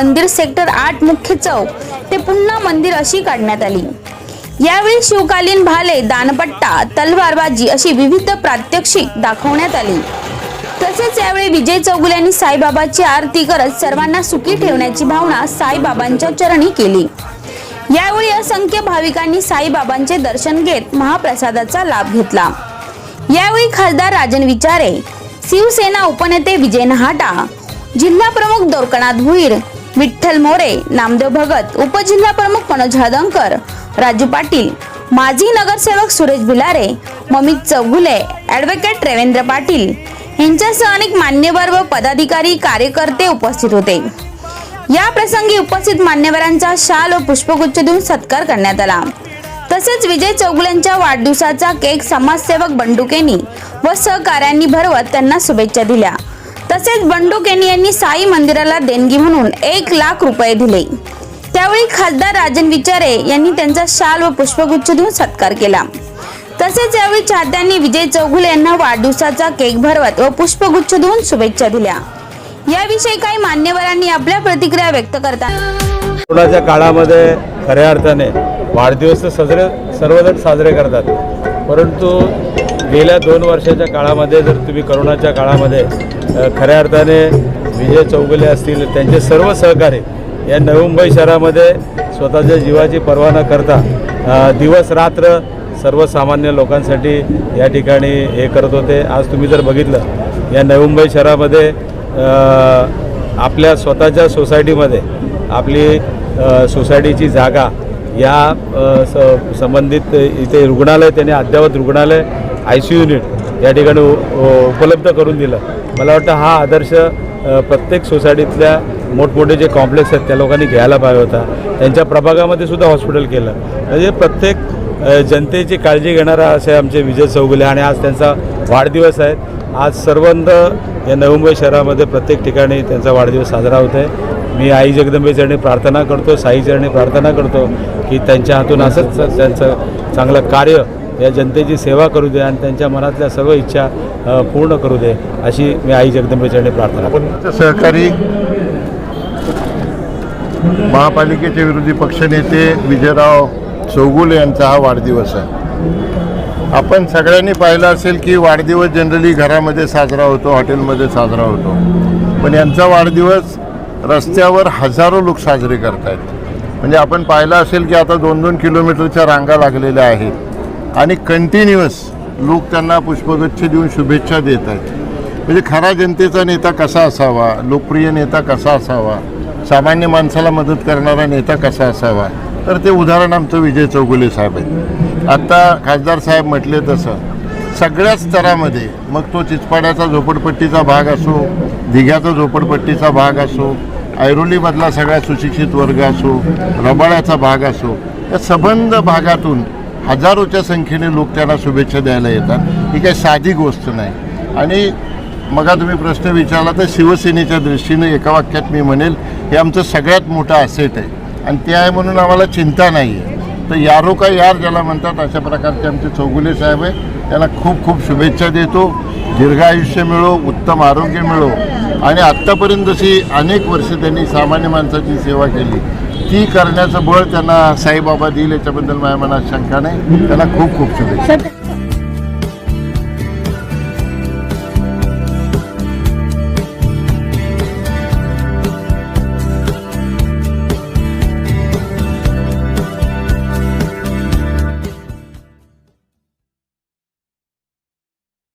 मंदिर सेक्टर आठ मुख्य चौक ते पुन्हा मंदिर अशी काढण्यात आली. यावेळी शिवकालीन भाले दानपट्टा तलवारबाजी अशी विविध प्रात्यक्षिक दाखवण्यात आली. तसेच यावेळी विजय चौगुले यांनी साईबाबाची आरती करत सर्वांना सुखी ठेवण्याची भावना साईबाबांच्या चरणी केली. यावेळी असंख्य भाविकांनी साईबाबांचे दर्शन घेत महाप्रसादाचा लाभ घेतला. यावेळी खासदार राजन विचारे शिवसेना उपनेते विजय नहाटा जिल्हा प्रमुख दोरकनाथ भुईर विठ्ठल मोरे नामदेव भगत उपजिल्हा प्रमुख मनोज हदंकर राजू पाटील माजी नगरसेवक सुरेश भिलारे ममित चौगुले ॲडव्होकेट रेवेंद्र पाटील यांच्यासह अनेक मान्यवर व पदाधिकारी कार्यकर्ते उपस्थित होते. या प्रसंगी उपस्थित मान्यवरांचा शाल व पुष्पगुच्छ देऊन सत्कार करण्यात आला. तसेच विजय चौगुल्यांच्या वाढदिवसाचा केक समाजसेवक बंडुकेनी व सहकाऱ्यांनी भरवत त्यांना शुभेच्छा दिल्या. तसेच बंडू केनी यांनी साई मंदिराला देणगी म्हणून एक लाख रुपये दिले. त्यावेळी खासदार राजन विचारे यांनी त्यांचा शाल व पुष्पगुच्छ देऊन सत्कार केला. तसेच यावेळी चाहत्यांनी विजय चौगुले यांना वाढदिवसाचा केक भरवत व पुष्पगुच्छ देऊन शुभेच्छा दिल्या. याविषयी काही मान्यवरांनी आपल्या प्रतिक्रिया व्यक्त करताना कोरोनाच्या काळामध्ये खऱ्या अर्थाने वाढदिवस साजरे सर्वजण साजरे करतात. परंतु गेल्या दोन वर्षाच्या काळामध्ये जर तुम्ही करोनाच्या काळामध्ये खऱ्या अर्थाने विजय चौगुले असतील त्यांचे सर्व सहकारी या नवी मुंबई शहरामध्ये स्वतःच्या जीवाची पर्वा न करता दिवस रात्र सर्वसामान्य लोकांसाठी या ठिकाणी हे करत होते. आज तुम्ही जर बघितलं या नवी मुंबई शहरामध्ये आपल्या स्वतःच्या सोसायटीमध्ये आपली सोसायटीची जागा या स संबंधित इथे रुग्णालय त्याने अद्ययावत रुग्णालय आय सी युनिट या ठिकाणी उपलब्ध करून दिलं. मला वाटतं हा आदर्श प्रत्येक सोसायटीतल्या मोठमोठे जे कॉम्प्लेक्स आहेत त्या लोकांनी घ्यायला पाहिजे होता. त्यांच्या प्रभागामध्ये सुद्धा हॉस्पिटल केलं. म्हणजे प्रत्येक जनतेची काळजी घेणारा असे आमचे विजय चौगुले आणि आज त्यांचा वाढदिवस आहे आज सर्वंद या नवी मुंबई शहरामध्ये प्रत्येक ठिकाणी त्यांचा वाढदिवस साजरा होत आहे मी आई जगदंबेचरणी प्रार्थना करतो साईचरणी प्रार्थना करतो की त्यांच्या हातून असंच त्यांचं चांगलं कार्य या जनतेची सेवा करू दे आणि त्यांच्या मनातल्या सर्व इच्छा पूर्ण करू दे अशी मी आई जगदंबेचरणी प्रार्थना करतो. सहकारी महापालिकेचे विरोधी पक्षनेते विजयराव चौगुले यांचा हा वाढदिवस आहे. आपण सगळ्यांनी पाहिलं असेल की वाढदिवस जनरली घरामध्ये साजरा होतो हॉटेलमध्ये साजरा होतो. पण यांचा वाढदिवस रस्त्यावर हजारो लोक साजरे करत आहेत म्हणजे आपण पाहिलं असेल की आता दोन दोन किलोमीटरच्या रांगा लागलेल्या आहेत. आणि कंटिन्युअस लोक त्यांना पुष्पगुच्छ देऊन शुभेच्छा देत आहेत. म्हणजे खरा जनतेचा नेता कसा असावा लोकप्रिय नेता कसा असावा सामान्य माणसाला मदत करणारा नेता कसा असावा तर ते उदाहरण आमचं विजय चौगुले साहेब आहे आत्ता खासदार साहेब म्हटले तसं सगळ्याच स्तरामध्ये मग तो चिचपाड्याचा झोपडपट्टीचा भाग असो दिघ्याचा झोपडपट्टीचा भाग असो ऐरोलीमधला सगळा सुशिक्षित वर्ग असो रबाळ्याचा भाग असो या सबंध भागातून हजारोच्या संख्येने लोक त्यांना शुभेच्छा द्यायला येतात. ही काही साधी गोष्ट नाही. आणि मगा तुम्ही प्रश्न विचारला तर शिवसेनेच्या दृष्टीनं एका वाक्यात मी म्हणेल हे आमचं सगळ्यात मोठं असेट आहे. आणि ते आहे म्हणून आम्हाला चिंता नाही आहे तर यारो का यार ज्याला म्हणतात अशा प्रकारचे आमचे चौगुले साहेब आहे त्यांना खूप खूप शुभेच्छा देतो. दीर्घायुष्य मिळो उत्तम आरोग्य मिळो. आणि आत्तापर्यंत जशी अनेक वर्ष त्यांनी सामान्य माणसाची सेवा केली ती करण्याचं बळ त्यांना साईबाबा देईल याच्याबद्दल माझ्या मनात शंका नाही. त्यांना खूप खूप शुभेच्छा.